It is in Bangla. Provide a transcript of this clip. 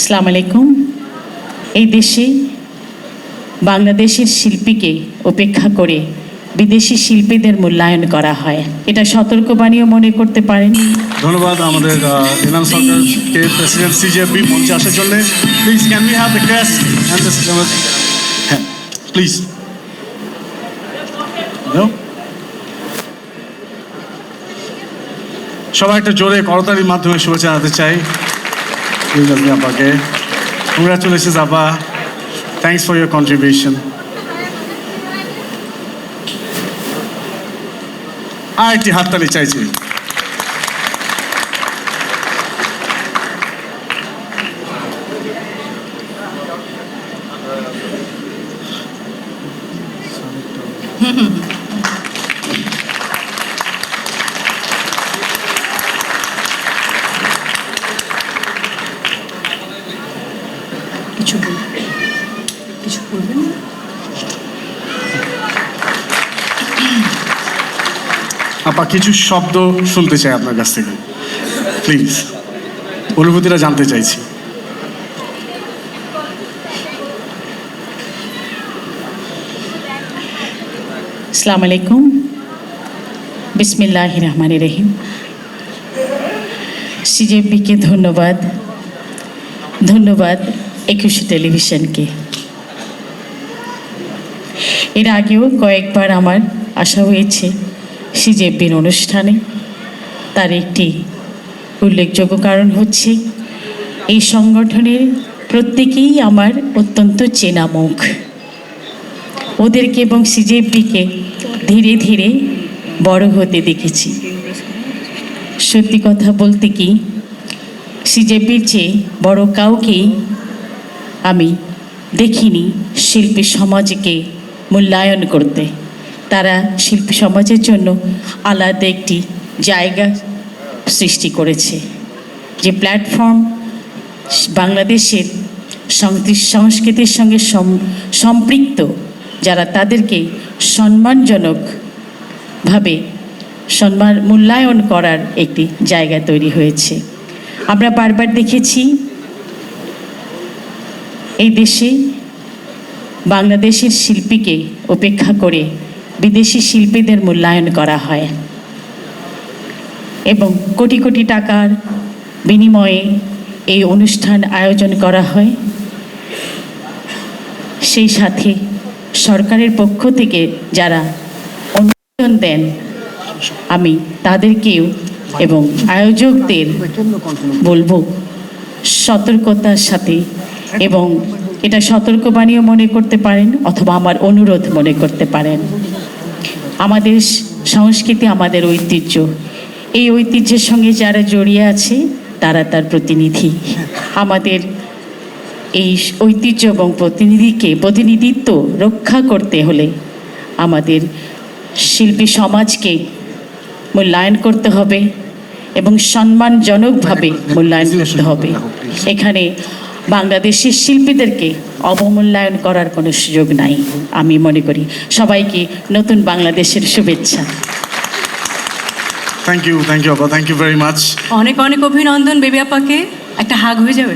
আসসালামু আলাইকুম। এই দেশে বাংলাদেশের শিল্পীকে উপেক্ষা করে বিদেশি শিল্পীদের মূল্যায়ন করা হয়। এটা সতর্কবাণীও মনে করতে পারেন। ধন্যবাদ আমাদের ইনাম সরকারকে প্রেসিডেন্ট সিজেপি মঞ্চে আসার জন্য। Please can we have the crest and হ্যাঁ প্লিজ সবাই একটা জোরে করতালির মাধ্যমে শুভেচ্ছা জানাতে চাই। কংগ্রাচুলেশনস আপা থ্যাংকস ফর ইয়োর কন্ট্রিবিউশন আর একটি হাততালি চাইছি কিছু বল- কিছু বলবেন? আপা কিছু শব্দ শুনতে চাই আপনার কাছ থেকে। প্লিজ অনুভূতিটা জানতে চাইছি। আসসালামু আলাইকুম। বিসমিল্লাহ রহমান রহিম। সিজেপিকে ধন্যবাদ। ধন্যবাদ। একুশে টেলিভিশনকে। এর আগেও কয়েকবার আমার আসা হয়েছে সিজেপির অনুষ্ঠানে। তার একটি উল্লেখযোগ্য কারণ হচ্ছে, এই সংগঠনের প্রত্যেকেই আমার অত্যন্ত চেনা মুখ। ওদেরকে এবং সিজেপিকে ধীরে ধীরে বড় হতে দেখেছি। সত্যি কথা বলতে কি, সিজেপির চেয়ে বড় কাউকেই আমি দেখিনি শিল্পী সমাজকে মূল্যায়ন করতে। তারা শিল্পী সমাজের জন্য আলাদা একটি জায়গা সৃষ্টি করেছে। যে প্ল্যাটফর্ম বাংলাদেশের সংস্কৃতির সঙ্গে সম- সম্পৃক্ত, যারা তাদেরকে সম্মানজনকভাবে সম্মান, মূল্যায়ন করার একটি জায়গা তৈরি হয়েছে। আমরা বারবার দেখেছি এই দেশে বাংলাদেশের শিল্পীকে উপেক্ষা করে বিদেশি শিল্পীদের মূল্যায়ন করা হয় এবং কোটি কোটি টাকার বিনিময়ে এই অনুষ্ঠান আয়োজন করা হয়। সেই সাথে সরকারের পক্ষ থেকে যারা অনুমোদন দেন, আমি তাদেরকেও এবং আয়োজকদের বলব সতর্কতার সাথে এবং এটা সতর্কবাণীও মনে করতে পারেন অথবা আমার অনুরোধ মনে করতে পারেন। আমাদের সংস্কৃতি, আমাদের ঐতিহ্য, এই ঐতিহ্যের সঙ্গে যারা জড়িয়ে আছে, তারা তার প্রতিনিধি। আমাদের এই ঐতিহ্য এবং প্রতিনিধিকে, প্রতিনিধিত্ব রক্ষা করতে হলে আমাদের শিল্পী সমাজকে মূল্যায়ন করতে হবে এবং সম্মানজনকভাবে মূল্যায়ন করতে হবে। এখানে বাংলাদেশের শিল্পীদেরকে অবমূল্যায়ন করার কোনো সুযোগ নাই আমি মনে করি। সবাইকে নতুন বাংলাদেশের শুভেচ্ছা। থ্যাংক ইউ থ্যাংক ইউ আপা থ্যাংক ইউ ভেরি মাচ অনেক অনেক অভিনন্দন বেবি আপাকে একটা হাগ হয়ে যাবে।